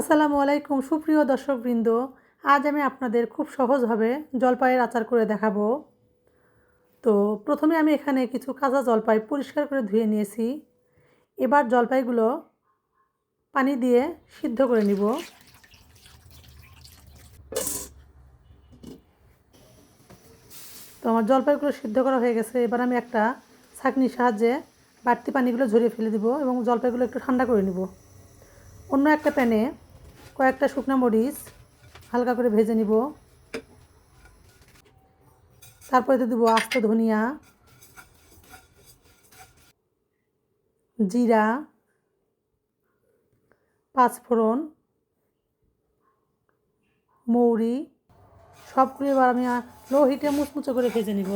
আসসালামু আলাইকুম, সুপ্রিয় দর্শকবৃন্দ। আজ আমি আপনাদের খুব সহজভাবে জলপাইয়ের আচার করে দেখাবো। তো প্রথমে আমি এখানে কিছু কাঁচা জলপাই পরিষ্কার করে ধুয়ে নিয়েছি। এবার জলপাইগুলো পানি দিয়ে সিদ্ধ করে নিব। তো আমার জলপাইগুলো সিদ্ধ করা হয়ে গেছে। এবার আমি একটা ছাঁকনির সাহায্যে বাড়তি পানিগুলো ঝরিয়ে ফেলে দিব এবং জলপাইগুলো একটু ঠান্ডা করে নিব। অন্য একটা প্যানে কয়েকটা শুকনো মরিচ হালকা করে ভেজে নিব। তারপরে দেবো আস্ত ধনিয়া, জিরা, পাঁচফোড়ন, মৌরি, সবগুলো এবার আমি লো হিটে মুচমুচো করে ভেজে নিব।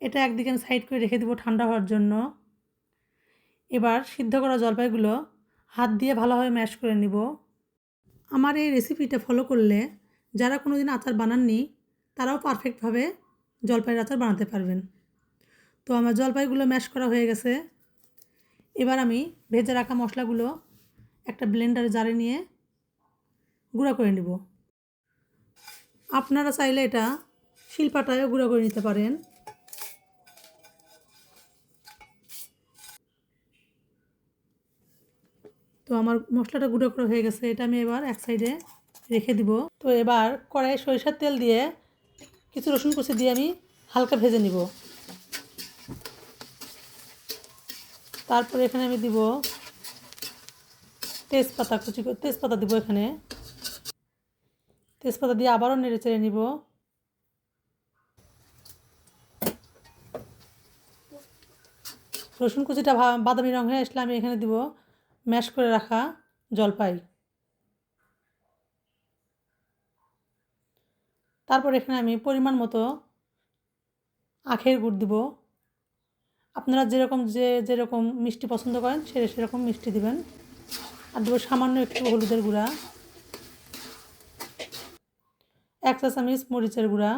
এটা একদিকে আমি সাইড করে রেখে দেবো ঠান্ডা হওয়ার জন্য। এবার সিদ্ধ করা জলপাইগুলো হাত দিয়ে ভালোভাবে ম্যাশ করে নিব। আমার এই রেসিপিটা ফলো করলে যারা কোনো দিন আচার বানাননি, তারাও পারফেক্টভাবে জলপাইয়ের আচার বানাতে পারবেন। তো আমার জলপাইগুলো ম্যাশ করা হয়ে গেছে। এবার আমি ভেজে রাখা মশলাগুলো একটা ব্লেন্ডারে জারে নিয়ে গুঁড়া করে নেব। আপনারা চাইলে এটা শিলপাটায়ও গুঁড়া করে নিতে পারেন। তো আমার মশলাটা গুঁড়ো করে হয়ে গেছে, এটা আমি এবার এক সাইডে রেখে দিব। তো এবার কড়াই সরিষার তেল দিয়ে কিছু রসুন কুচি দিয়ে আমি হালকা ভেজে নিব। তারপরে এখানে আমি দিব তেজপাতা, কুচি তেজপাতা দিব এখানে। তেজপাতা দিয়ে আবারও নেড়ে চেড়ে নিব। রসুন কুচিটা বাদামি রঙ হয়ে আসলে আমি এখানে দিব ম্যাশ করে রাখা জলপাই। তারপর এখানে আমি পরিমাণ মতো আখের গুড় দিব। আপনারা যেরকম যে, যেরকম মিষ্টি পছন্দ করেন, সে, সেরকম মিষ্টি দিবেন। আর দেবো সামান্য একটু হলুদের গুঁড়া। এক চা চামচ মরিচের গুঁড়া।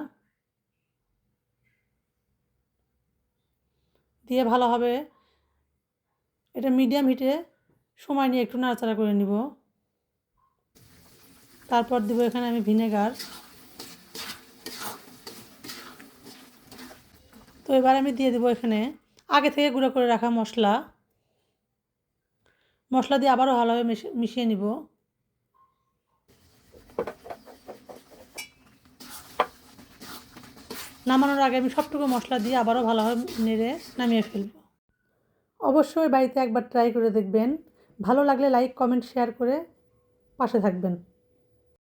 দিয়ে ভালোভাবে এটা মিডিয়াম হিটে সময় নিয়ে একটু নাড়াচাড়া করে নিব। তারপর দিব এখানে আমি ভিনেগার। তো এবার আমি দিয়ে দেবো এখানে আগে থেকে গুঁড়ো করে রাখা মশলা। মশলা দিয়ে আবারও ভালোভাবে মিশিয়ে নিব। নামানোর আগে আমি সবটুকু মশলা দিয়ে আবারও ভালোভাবে নেড়ে নামিয়ে ফেলব। অবশ্যই বাড়িতে একবার ট্রাই করে দেখবেন। ভালো লাগলে লাইক কমেন্ট শেয়ার করে পাশে থাকবেন।